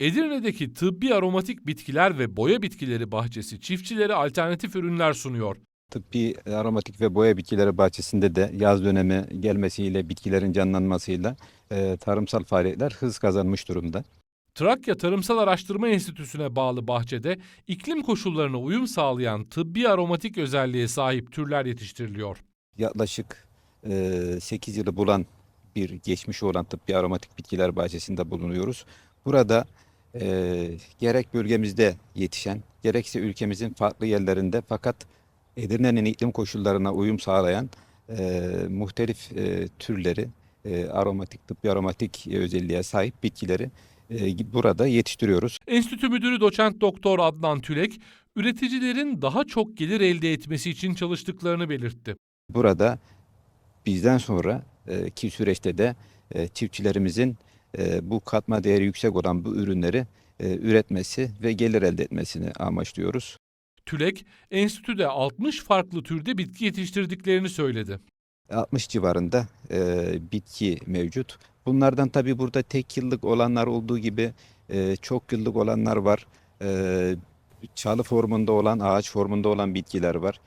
Edirne'deki tıbbi aromatik bitkiler ve boya bitkileri bahçesi çiftçilere alternatif ürünler sunuyor. Tıbbi aromatik ve boya bitkileri bahçesinde de yaz dönemi gelmesiyle bitkilerin canlanmasıyla e, tarımsal faaliyetler hız kazanmış durumda. Trakya Tarımsal Araştırma Enstitüsü'ne bağlı bahçede iklim koşullarına uyum sağlayan tıbbi aromatik özelliğe sahip türler yetiştiriliyor. Yaklaşık e, 8 yılı bulan bir geçmişi olan tıbbi aromatik bitkiler bahçesinde bulunuyoruz. Burada e, gerek bölgemizde yetişen gerekse ülkemizin farklı yerlerinde fakat Edirne'nin iklim koşullarına uyum sağlayan e, muhtelif e, türleri e, aromatik tıbbi aromatik özelliğe sahip bitkileri e, burada yetiştiriyoruz. Enstitü Müdürü Doçent Doktor Adnan Tülek, üreticilerin daha çok gelir elde etmesi için çalıştıklarını belirtti. Burada bizden sonra e, ki süreçte de e, çiftçilerimizin e, bu katma değeri yüksek olan bu ürünleri e, üretmesi ve gelir elde etmesini amaçlıyoruz. Tülek, enstitüde 60 farklı türde bitki yetiştirdiklerini söyledi. 60 civarında e, bitki mevcut. Bunlardan tabii burada tek yıllık olanlar olduğu gibi e, çok yıllık olanlar var. E, çalı formunda olan, ağaç formunda olan bitkiler var.